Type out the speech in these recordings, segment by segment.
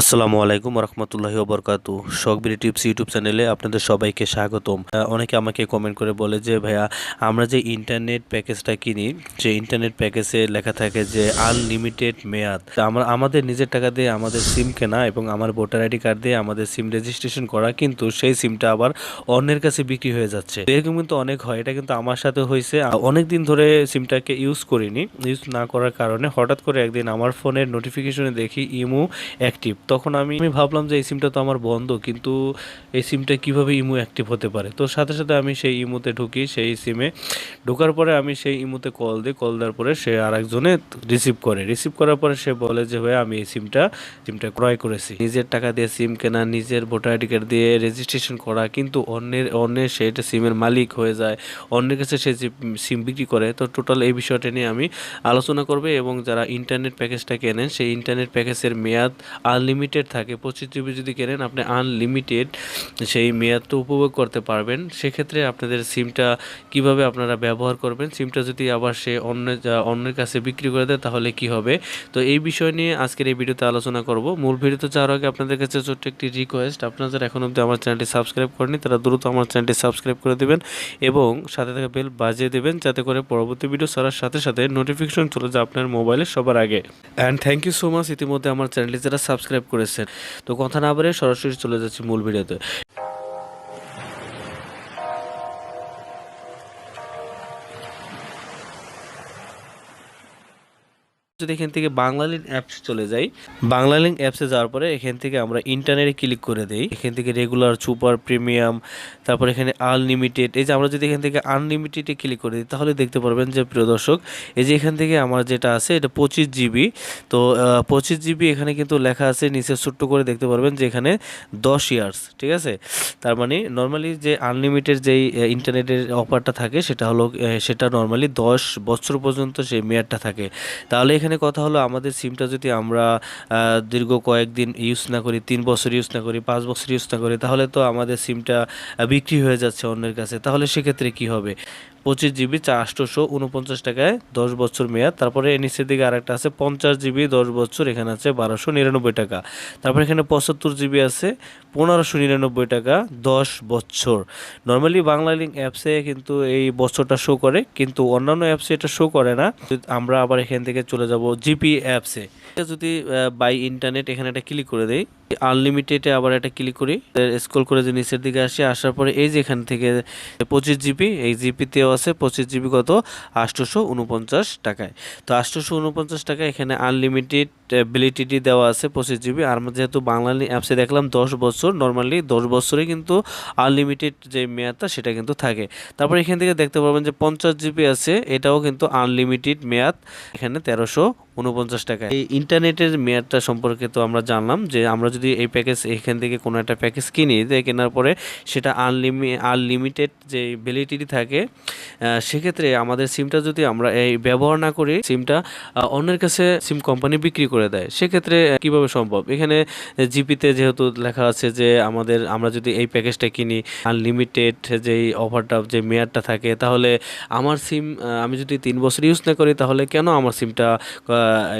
আসসালামু আলাইকুম রহমতুল্লাহি ওবরকাতু। শখবিরি টিপস ইউটিউব চ্যানেলে আপনাদের সবাইকে স্বাগতম। অনেকে আমাকে কমেন্ট করে বলে যে, ভাইয়া, আমরা যে ইন্টারনেট প্যাকেজটা কিনি, যে ইন্টারনেট প্যাকেজে লেখা থাকে যে আনলিমিটেড মেয়াদ আমরা, আমাদের নিজের টাকা দিয়ে আমাদের সিম কেনা এবং আমার ভোটার আইডি কার্ড দিয়ে আমাদের সিম রেজিস্ট্রেশন করা কিন্তু সেই সিমটা আবার অন্যের কাছে বিক্রি হয়ে যাচ্ছে। এরকম কিন্তু অনেক হয়, এটা কিন্তু আমার সাথে হয়েছে অনেক দিন ধরে সিমটাকে ইউজ করিনি ইউজ না করার কারণে হঠাৎ করে একদিন আমার ফোনের নোটিফিকেশনে দেখি ইমো অ্যাক্টিভ তখন আমি আমি ভাবলাম যে এই সিমটা তো আমার বন্ধ, কিন্তু এই সিমটা কীভাবে ইমো অ্যাক্টিভ হতে পারে? তো সাথে সাথে আমি সেই ইমোতে ঢুকি, সেই সিমে। ঢোকার পরে আমি সেই ইমোতে কল দিই কল দেওয়ার পরে সে আরেকজনে রিসিভ করে। রিসিভ করার পরে সে বলে যে ভাই আমি এই সিমটা সিমটা ক্রয় করেছি। নিজের টাকা দিয়ে সিম কেনা, নিজের ভোটার আইডি কার্ড দিয়ে রেজিস্ট্রেশন করা, কিন্তু অন্যের অন্যের সেটা সিমের মালিক হয়ে যায়। অন্যের কাছে সে সিম বিক্রি করে, তো টোটাল এই বিষয়টা নিয়ে আমি আলোচনা করবে এবং যারা ইন্টারনেট প্যাকেজটা কেনেন, সেই ইন্টারনেট প্যাকেজের মেয়াদ আনলিমিটেড থাকে। পঁচিশ জিবি যদি কেনেন, আপনি আনলিমিটেড সেই মেয়াদটা উপভোগ করতে পারবেন। সেক্ষেত্রে আপনাদের সিমটা কীভাবে আপনারা ব্যবহার করবেন, সিমটা যদি আবার সে অন্য, অন্যের কাছে বিক্রি করে দেয়, তাহলে কি হবে? তো এই বিষয় নিয়ে আজকের এই ভিডিওতে আলোচনা করব। মূল ভিডিওতে যাওয়ার আগে আপনাদের কাছে ছোট্ট একটি রিকোয়েস্ট আপনারা যারা এখন অবধি আমার চ্যানেলটি সাবস্ক্রাইব করেনি তারা দ্রুত আমার চ্যানেলটি সাবস্ক্রাইব করে দেবেন এবং সাথে থাকা বেল বাজিয়ে দেবেন, যাতে করে পরবর্তী ভিডিও ছাড়ার সাথে সাথে নোটিফিকেশন চলে যায় আপনার মোবাইলে সবার আগে। And thank you so much ইতিমধ্যে আমার চ্যানেলটি যারা সাবস্ক্রাইব করেছেন। তো কথা না বলে সরাসরি চলে যাচ্ছি মূল ভিডিওতে। যদি এখান থেকে বাংলা বাংলালিন অ্যাপস চলে যাই বাংলালিন অ্যাপসে যাওয়ার পরে এখান থেকে আমরা ইন্টারনেটে ক্লিক করে দেই। এখান থেকে রেগুলার সুপার প্রিমিয়াম তারপর এখানে আনলিমিটেড এই যে আমরা যদি এখান থেকে আনলিমিটেডে ক্লিক করে দিই, তাহলে দেখতে পারবেন যে প্রিয় দর্শক, এই যে এখান থেকে আমার যেটা আছে, এটা পঁচিশ জিবি তো পঁচিশ জিবি এখানে কিন্তু লেখা আছে, নিচে ছোট্ট করে দেখতে পারবেন যে এখানে দশ ইয়ার্স ঠিক আছে? তার মানে নর্মালি যে আনলিমিটেড যেই ইন্টারনেটের অফারটা থাকে, সেটা হলো সেটা নর্মালি দশ বছর পর্যন্ত সেই মেয়াদটা থাকে। তাহলে এখানে কথা হলো আমাদের সিমটা যদি আমরা দীর্ঘ কয়েকদিন ইউজ না করি, তিন বছর ইউজ না করি, পাঁচ বছর ইউজ না করি, তাহলে তো আমাদের সিমটা বিক্রি হয়ে যাচ্ছে অন্যের কাছে। তাহলে সেক্ষেত্রে কি হবে? পঁচিশ জিবি চা উনপঞ্চাশ টাকায় দশ বছর মেয়াদ। তারপরে নিচের দিকে আরেকটা আছে, পঞ্চাশ জিবি দশ বছর, এখানে আছে বারোশো নিরানব্বই টাকা। তারপরে এখানে পঁচাত্তর জিবি আছে, পনেরোশো নিরানব্বই টাকা দশ বছর। নর্মালি বাংলা লিঙ্ক অ্যাপসে কিন্তু এই বছরটা শো করে, কিন্তু অন্যান্য অ্যাপসে এটা শো করে না। আমরা আবার এখান থেকে চলে যাব জিপি অ্যাপসে এটা যদি বাই ইন্টারনেট এখানে একটা ক্লিক করে দেই আনলিমিটেডে আবার একটা ক্লিক করি স্ক্রল করে যে নিচের দিকে আসি, আসার পরে এই যে এখান থেকে পঁচিশ জিবি এই জিপিতেও আছে, পঁচিশ জিবি কত? আটশোশো উনপঞ্চাশ টাকায়। তো আটশোশো উনপঞ্চাশ টাকা এখানে আনলিমিটেড ভ্যালিডিটি দেওয়া আছে পঁচিশ জিবি আর আমরা যেহেতু বাংলালি অ্যাপসে দেখলাম দশ বছর নর্মালি দশ বছরে কিন্তু আনলিমিটেড যে মেয়াদটা সেটা কিন্তু থাকে। তারপর এখান থেকে দেখতে পারবেন যে পঞ্চাশ জিবি আছে, এটাও কিন্তু আনলিমিটেড মেয়াদ, এখানে তেরোশো উনপঞ্চাশ টাকা এই ইন্টারনেটের মেয়াদটা সম্পর্কে তো আমরা জানলাম যে আমরা যদি এই প্যাকেজ এখান থেকে কোনো একটা প্যাকেজ কিনি যে কেনার পরে সেটা আনলিমি আনলিমিটেড যে ভ্যালিডিটি থাকে সেক্ষেত্রে আমাদের সিমটা যদি আমরা এই ব্যবহার না করি সিমটা অন্যের কাছে সিম কোম্পানি বিক্রি করে দেয়। সেক্ষেত্রে কীভাবে সম্ভব? এখানে জিপিতে যেহেতু লেখা আছে যে আমাদের, আমরা যদি এই প্যাকেজটা কিনি আনলিমিটেড যেই অফারটা যে মেয়াদটা থাকে, তাহলে আমার সিম আমি যদি তিন বছর ইউজ না করি, তাহলে কেন আমার সিমটা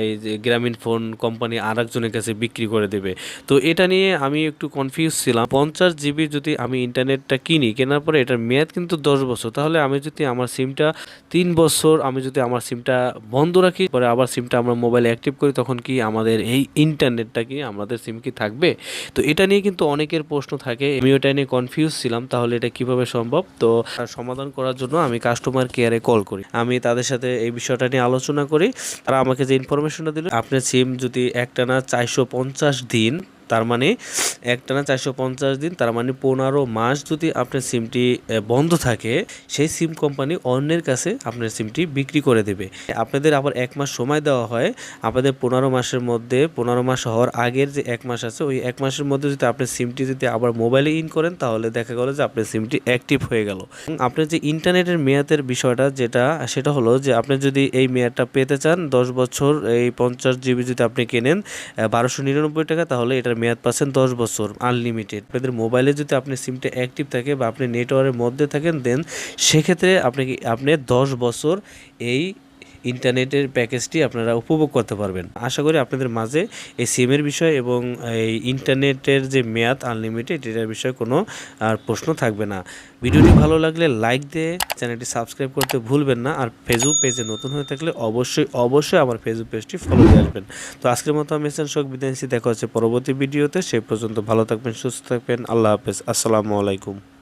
এই যে গ্রামীণ ফোন কোম্পানি আর একজনের কাছে বিক্রি করে দেবে? তো এটা নিয়ে আমি একটু কনফিউজ ছিলাম। পঞ্চাশ জিবি যদি আমি ইন্টারনেটটা কিনি, কেনার পরে এটার মেয়াদ কিন্তু দশ বছর। তাহলে আমি যদি আমার সিমটা তিন বছর আমি যদি আমার সিমটা বন্ধ রাখি, পরে আবার সিমটা আমরা মোবাইলে অ্যাক্টিভ করি, তখন কি আমাদের এই ইন্টারনেটটা কি আমাদের সিম কি থাকবে? তো এটা নিয়ে কিন্তু অনেকের প্রশ্ন থাকে। আমি ওটা নিয়ে কনফিউজ ছিলাম, তাহলে এটা কীভাবে সম্ভব? তো সমাধান করার জন্য আমি কাস্টমার কেয়ারে কল করি। আমি তাদের সাথে এই বিষয়টা নিয়ে আলোচনা করি। তারা আমাকে যে ইনফরমেশনটা দিল, আপনার সিম যদি একটানা চারশো পঞ্চাশ দিন তার মানে একটানা চারশো পঞ্চাশ দিন, তার মানে পনেরো মাস যদি আপনার সিমটি বন্ধ থাকে, সেই সিম কোম্পানি অন্যের কাছে আপনার সিমটি বিক্রি করে দেবে। আপনাদের আবার এক মাস সময় দেওয়া হয়। আপনাদের পনেরো মাসের মধ্যে, পনেরো মাস হওয়ার আগের যে এক মাস আছে, ওই এক মাসের মধ্যে যদি আপনার সিমটি যদি আবার মোবাইলে ইন করেন, তাহলে দেখা গেল যে আপনার সিমটি অ্যাক্টিভ হয়ে গেল। আপনার যে ইন্টারনেটের মেয়াদের বিষয়টা যেটা, সেটা হলো যে আপনি যদি এই মেয়াদটা পেতে চান, দশ বছর, এই পঞ্চাশ জিবি যদি আপনি কেনেন বারোশো নিরানব্বই টাকা, তাহলে এটার মেয়াদ পাচ্ছেন দশ বছর আনলিমিটেড আপনাদের মোবাইলে যদি আপনি সিমটা অ্যাক্টিভ থাকে বা আপনি নেটওয়ার্কের মধ্যে থাকেন দেন সেক্ষেত্রে আপনি আপনি দশ বছর এই ইন্টারনেটের প্যাকেজটি আপনারা উপভোগ করতে পারবেন। আশা করি আপনাদের মাঝে এই সিমের বিষয় এবং এই ইন্টারনেটের যে মেয়াদ আনলিমিটেড, এটার বিষয়ে কোনো, আর প্রশ্ন থাকবে না। ভিডিওটি ভালো লাগলে লাইক দিয়ে চ্যানেলটি সাবস্ক্রাইব করতে ভুলবেন না। আর ফেসবুক পেজে নতুন হয়ে থাকলে অবশ্যই অবশ্যই আমার ফেসবুক পেজটি ফলো দিয়ে আসবেন। তো আজকের মতো আমি এসেন শোক বিদায়। দেখা হচ্ছে পরবর্তী ভিডিওতে। সে পর্যন্ত ভালো থাকবেন, সুস্থ থাকবেন। আল্লাহ হাফেজ। আসসালামু আলাইকুম।